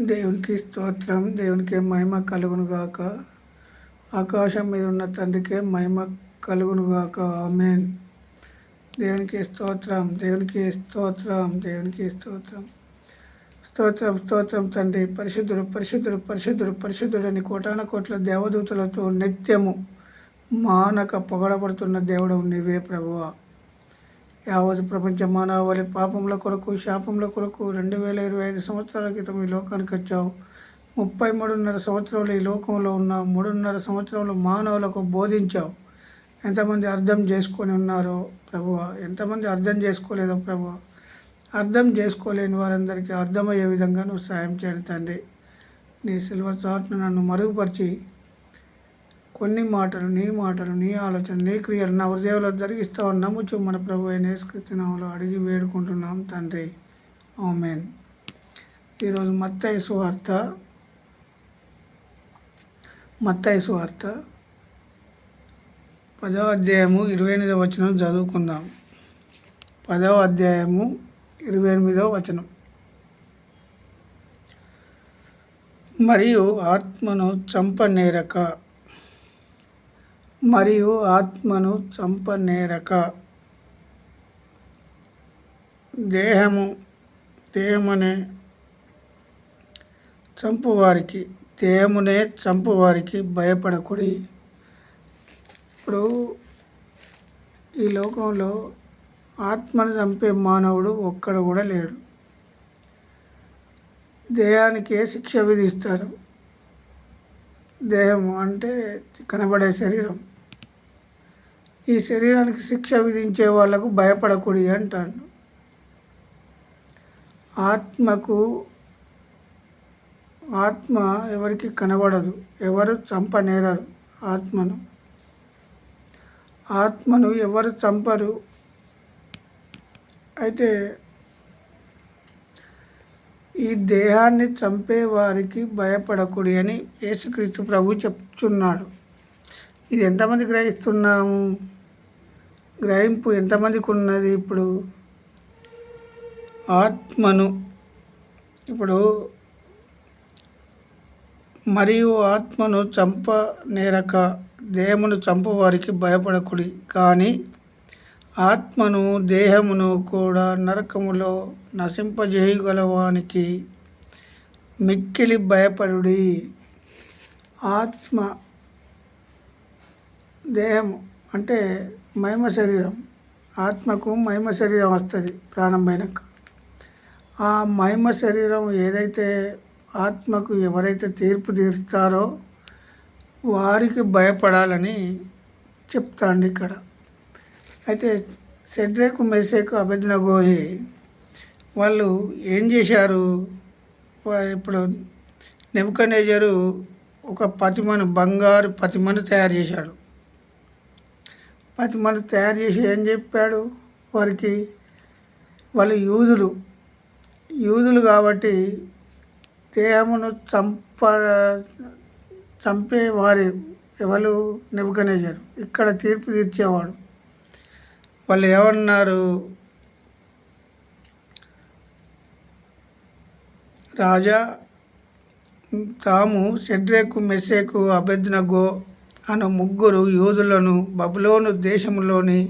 దేవునికి స్తోత్రం. దేవునికి మహిమ కలుగునుగాక. ఆకాశం మీద ఉన్న తండ్రికే మహిమ కలుగును గాక ఆమెన్. దేవునికి స్తోత్రం. దేవునికి స్తోత్రం. దేవునికి స్తోత్రం. స్తోత్రం స్తోత్రం తండ్రి. పరిశుద్ధుడు పరిశుద్ధుడు పరిశుద్ధుడు పరిశుద్ధుడని కోటాన కోట్ల దేవదూతలతో నిత్యము మానక పొగడబడుతున్న దేవుడు నీవే ప్రభువా. యావత్ ప్రపంచ మానవాళి పాపముల కొరకు శాపముల కొరకు రెండు వేల ఇరవై ఐదు సంవత్సరాల క్రితం ఈ లోకానికి వచ్చావు. ముప్పై మూడున్నర సంవత్సరాలు ఈ లోకంలో ఉన్న మూడున్నర సంవత్సరాలు మానవులకు బోధించావు. ఎంతమంది అర్థం చేసుకొని ఉన్నారో ప్రభువ? ఎంతమంది అర్థం చేసుకోలేదో ప్రభువ? అర్థం చేసుకోలేని వారందరికీ అర్థమయ్యే విధంగా నువ్వు సాయం చేయండి తండ్రి. నీ సిల్వర్ చాట్ను నన్ను మరుగుపరిచి కొన్ని మాటలు నీ మాటలు నీ ఆలోచన నీ క్రియలు నా హృదయంలో జరిగిస్తావని నమ్ముచు మన ప్రభు అయిన యేసుక్రీస్తునామములో అడిగి వేడుకుంటున్నాం తండ్రి. ఆమెన్. ఈరోజు మత్తయ్య సువార్త మత్తయ్య సువార్త పదవ అధ్యాయము ఇరవై ఎనిమిదవ వచనం చదువుకుందాం. పదవ అధ్యాయము ఇరవై ఎనిమిదవ వచనం. మరియు ఆత్మను చంపనేరక మరియు ఆత్మను చంపనేరక. దేహము దేహమునే చంపువారికి దేహమునే చంపువారికి భయపడకుడి. ఇప్పుడు ఈ లోకంలో ఆత్మను చంపే మానవుడు ఒక్కడు కూడా లేడు. దేహానికే శిక్ష విధిస్తారు. దేహము అంటే కనబడే శరీరం. ఈ శరీరానికి శిక్ష విధించే వాళ్ళకు భయపడకూడదు అంటాడు. ఆత్మకు ఆత్మ ఎవరికి కనబడదు ఎవరు చంపనేరరు ఆత్మను. ఆత్మను ఎవరు చంపరు? అయితే ఈ దేహాన్ని చంపేవారికి భయపడకూడి భయపడకూడదు అని యేసుక్రీస్తు ప్రభు చెప్తున్నాడు. ఇది ఎంతమంది గ్రహిస్తున్నాము? గ్రహింపు ఎంతమందికి ఉన్నది ఇప్పుడు? ఆత్మను. ఇప్పుడు మరియు ఆత్మను చంప నేరక దేహమును చంపవారికి భయపడకుడి. కానీ ఆత్మను దేహమును కూడా నరకములో నశింపజేయగలవానికి మిక్కిలి భయపడుడి. ఆత్మ దేహము అంటే మహిమ శరీరం. ఆత్మకు మహిమ శరీరం వస్తుంది ప్రాణం ఆ మహిమ శరీరం ఏదైతే ఆత్మకు ఎవరైతే తీర్పు తీరుస్తారో వారికి భయపడాలని చెప్తాండి ఇక్కడ. అయితే సెడ్రేకు మెసేకు అభిజ్ఞగోహి వాళ్ళు ఏం చేశారు? ఇప్పుడు నెబుకనేజరు ఒక పతిమను బంగారు పతిమను తయారు చేశాడు. పతిమను తయారు చేసి ఏం చెప్పాడు? వారికి వాళ్ళు యూదులు. యూదులు కాబట్టి దేహమును చంప చంపేవారు ఎవరు? నెబుకనేజరు. ఇక్కడ తీర్పు తీర్చేవాడు. వాళ్ళు ఏమన్నారు రాజా తాము షెడ్రేకు మెస్సేకు అభెజ్నగో అను ముగ్గురు యోధులను బబులోను దేశంలోని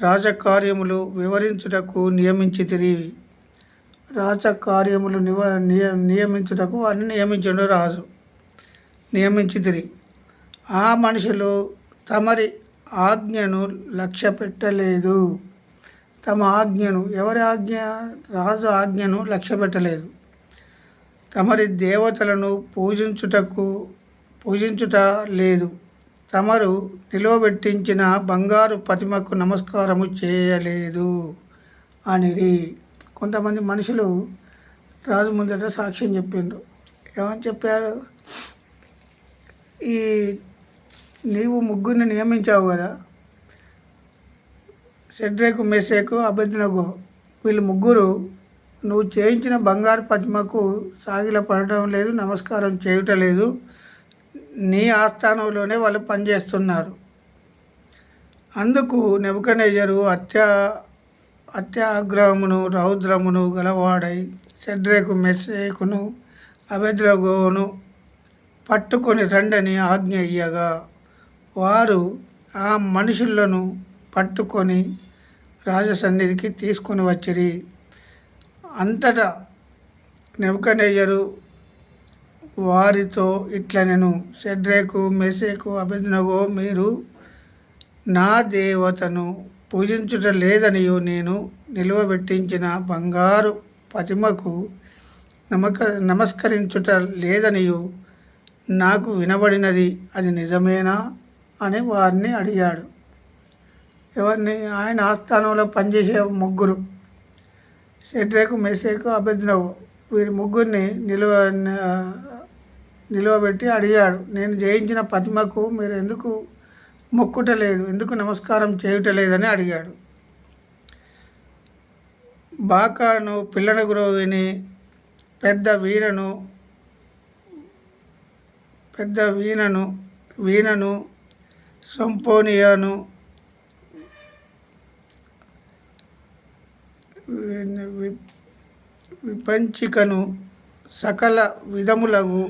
రాజకార్యములు వివరించుటకు నియమించితిరి. రాజకార్యములు నివ నియ నియమించుటకు వారిని నియమించడు రాజు. నియమించితిరి. ఆ మనుషులు తమరి ఆజ్ఞను లక్ష్య పెట్టలేదు తమ ఆజ్ఞను ఎవరి ఆజ్ఞ? రాజు ఆజ్ఞను లక్ష్య పెట్టలేదు తమరి దేవతలను పూజించుటకు పూజించుట లేదు. తమరు నిలువబెట్టించిన బంగారు ప్రతిమకు నమస్కారము చేయలేదు అనిది కొంతమంది మనుషులు రాజు ముందట సాక్ష్యం చెప్పిండ్రు. ఏమని చెప్పారు? ఈ నీవు ముగ్గురిని నియమించావు కదా. సెడ్రేకు మెసేకు అభ్యర్థనకు వీళ్ళు ముగ్గురు నువ్వు చేయించిన బంగారు ప్రతిమకు సాగిల పడటం లేదు నమస్కారం చేయటం లేదు. నీ ఆస్థానంలోనే వాళ్ళు పనిచేస్తున్నారు. అందుకు నెబుకనేజరు అత్య అత్యాగ్రహమును రౌద్రమును గలవాడై సెడ్రేకు మెస్సేకును అభద్రగోను పట్టుకొని రండని ఆజ్ఞ ఇయ్యగా. వారు ఆ మనుషులను పట్టుకొని రాజసన్నిధికి తీసుకొని వచ్చిరి. అంతటా నెబుకనేజరు వారితో ఇట్లనెను సెడ్రేకు షడ్రేకు మెసేకు మీరు నా దేవతను పూజించుట లేదనియో నేను నిలువబెట్టించిన బంగారు ప్రతిమకు నమక నమస్కరించుట లేదనియో నాకు వినబడినది అది నిజమేనా? అని వారిని అడిగాడు. ఎవరిని? ఆయన ఆస్థానంలో పనిచేసే ముగ్గురు. షడ్రేకు మెసేకు అభ్యర్థినవు వీరి ముగ్గురిని నిలువ నిలువబెట్టి అడిగాడు. నేను జయించిన ప్రతిమకు మీరు ఎందుకు మొక్కుటలేదు? ఎందుకు నమస్కారం చేయుటలేదని అడిగాడు. బాకాను పిల్లల గురువుని పెద్ద వీరను పెద్ద వీణను వీణను సంపోనియాను విపంచికను సకల విధములగు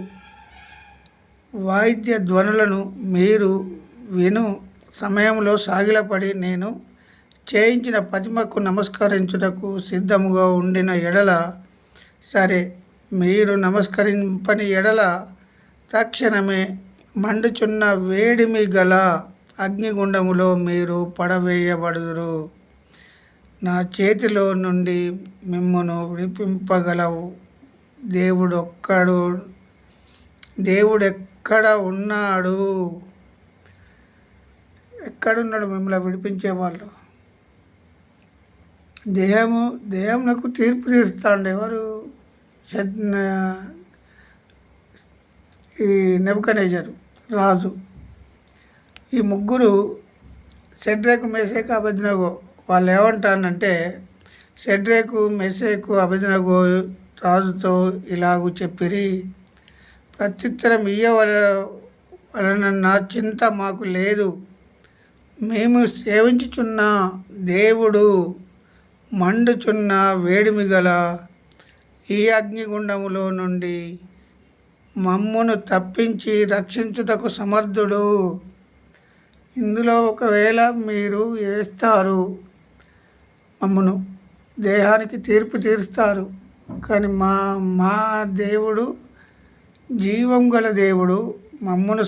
వాయిద్య ధ్వనులను మీరు విను సమయంలో సాగిలపడి నేను చేయించిన ప్రతిమకు నమస్కరించుటకు సిద్ధముగా ఉండిన ఎడల సరే మీరు నమస్కరింపని ఎడల తక్షణమే మండుచున్న వేడిమి గల అగ్నిగుండములో మీరు పడవేయబడుదురు. నా చేతిలో నుండి మిమ్మను విడిపింపగలవు. దేవుడొక్కడు దేవుడెక్క ఎక్కడ ఉన్నాడు? ఎక్కడున్నాడు మిమ్మల్ని విడిపించేవాళ్ళు దేహము దేహమునకు తీర్పు తీరుస్తాడు. ఎవరు? ఈ నెబుకనేజరు రాజు. ఈ ముగ్గురు షడ్రేకు మెసేకు అభిజ్ఞగో వాళ్ళు ఏమంటానంటే షడ్రేకు మెసేకు అభిజ్ఞగో రాజుతో ఇలాగూ చెప్పిరి. ప్రత్యుత్తరం ఇయ్యవల వలన చింత మాకు లేదు. మేము సేవించుచున్న దేవుడు మండుచున్న వేడిమి గల ఈ అగ్నిగుండములో నుండి మమ్మును తప్పించి రక్షించుటకు సమర్థుడు. ఇందులో ఒకవేళ మీరు వేస్తారు మమ్మను దేహానికి తీర్పు తీరుస్తారు. కానీ మా మా దేవుడు జీవం గల దేవుడు మమ్మను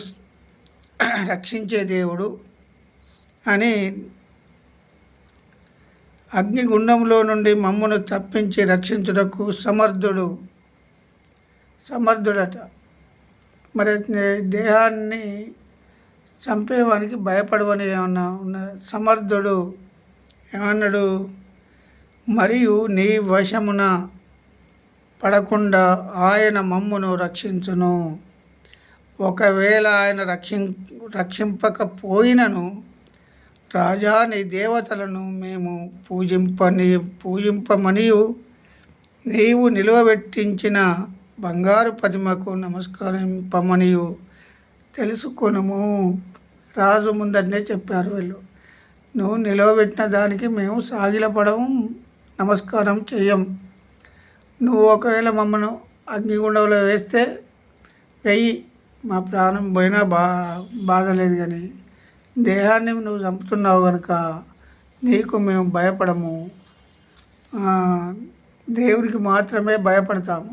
రక్షించే దేవుడు అని అగ్నిగుండంలో నుండి మమ్మను తప్పించి రక్షించుటకు సమర్థుడు. సమర్థుడట. మరి దేహాన్ని చంపేవానికి భయపడవని ఏమన్నా ఉన్న సమర్థుడు ఏమన్నాడు? మరియు నీ వశమున పడకుండా ఆయన మమ్మును రక్షించును. ఒకవేళ ఆయన రక్షి రక్షింపకపోయినను రాజాని దేవతలను మేము పూజింపని పూజింపమనియు. నీవు నిలువబెట్టించిన బంగారు ప్రతిమకు నమస్కరింపమనియు. తెలుసుకొనుము. రాజు ముందరనే చెప్పారు వీళ్ళు. నువ్వు నిలవబెట్టిన దానికి మేము సాగిలపడము. నమస్కారం చెయ్యం నువ్వు ఒకవేళ మమ్మను అగ్నిగుండంలో వేస్తే వెయ్యి మా ప్రాణం పోయినా బా బాధ లేదు కానీ దేహాన్ని నువ్వు చంపుతున్నావు కనుక నీకు మేము భయపడము. దేవునికి మాత్రమే భయపడతాము.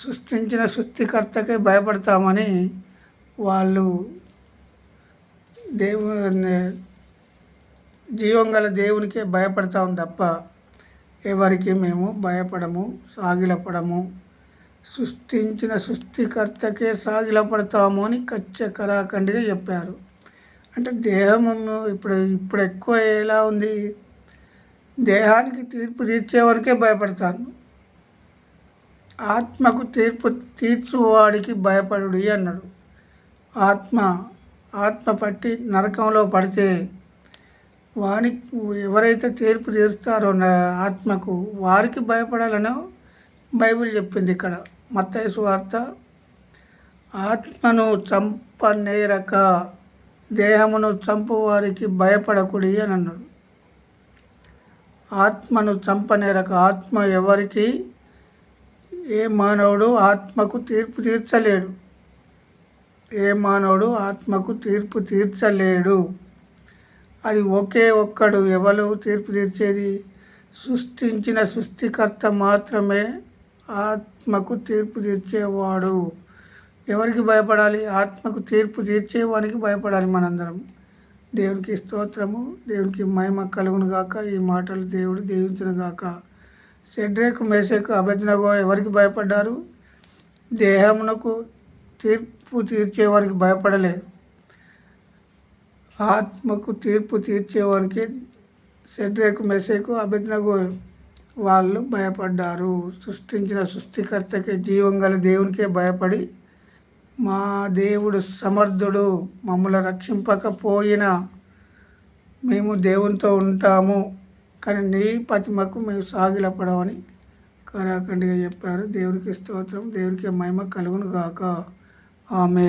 సృష్టించిన సృష్టికర్తకే భయపడతామని వాళ్ళు దేవు జీవం గల దేవునికే భయపడతాం తప్ప ఎవరికి మేము భయపడము సాగిలపడము. సృష్టించిన సృష్టికర్తకే సాగిలపడతాము అని కచ్చకరాఖండిగా చెప్పారు. అంటే దేహము ఇప్పుడు ఇప్పుడు ఎక్కువ ఎలా ఉంది? దేహానికి తీర్పు తీర్చేవారికే భయపడతాను. ఆత్మకు తీర్పు తీర్చువాడికి భయపడు అన్నాడు. ఆత్మ ఆత్మ పట్టి నరకంలో పడితే వాని ఎవరైతే తీర్పు తీరుస్తారో ఆత్మకు వారికి భయపడాలనో బైబిల్ చెప్పింది ఇక్కడ. మత్తయసు వార్త ఆత్మను చంపనేరక దేహమును చంపు వారికి భయపడకుడి అని అన్నాడు. ఆత్మను చంపనేరక ఆత్మ ఎవరికి? ఏ మానవుడు ఆత్మకు తీర్పు తీర్చలేడు. ఏ మానవుడు ఆత్మకు తీర్పు తీర్చలేడు. అది ఒకే ఒక్కడు ఎవరు తీర్పు తీర్చేది? సృష్టించిన సృష్టికర్త మాత్రమే ఆత్మకు తీర్పు తీర్చేవాడు. ఎవరికి భయపడాలి? ఆత్మకు తీర్పు తీర్చేవానికి భయపడాలి మనందరం. దేవునికి స్తోత్రము దేవునికి మహిమ కలుగును గాక. ఈ మాటలు దేవుడు దీవించును గాక. సెడ్రేకు మేసేకు అభజ్ఞగో ఎవరికి భయపడ్డారు? దేహమునకు తీర్పు తీర్చేవారికి భయపడలేదు. ఆత్మకు తీర్పు తీర్చేవారికి సెడ్రేకు మెసేకు అభిజ్ఞకు వాళ్ళు భయపడ్డారు. సృష్టించిన సృష్టికర్తకే జీవం గల దేవునికే భయపడి మా దేవుడు సమర్థుడు. మమ్మల్ని రక్షింపకపోయినా మేము దేవునితో ఉంటాము. కానీ నీ పతిమకు మేము సాగిలపడమని కరాఖండిగా చెప్పారు. దేవునికి స్తోత్రం దేవునికి మహిమ కలుగును గాక ఆమె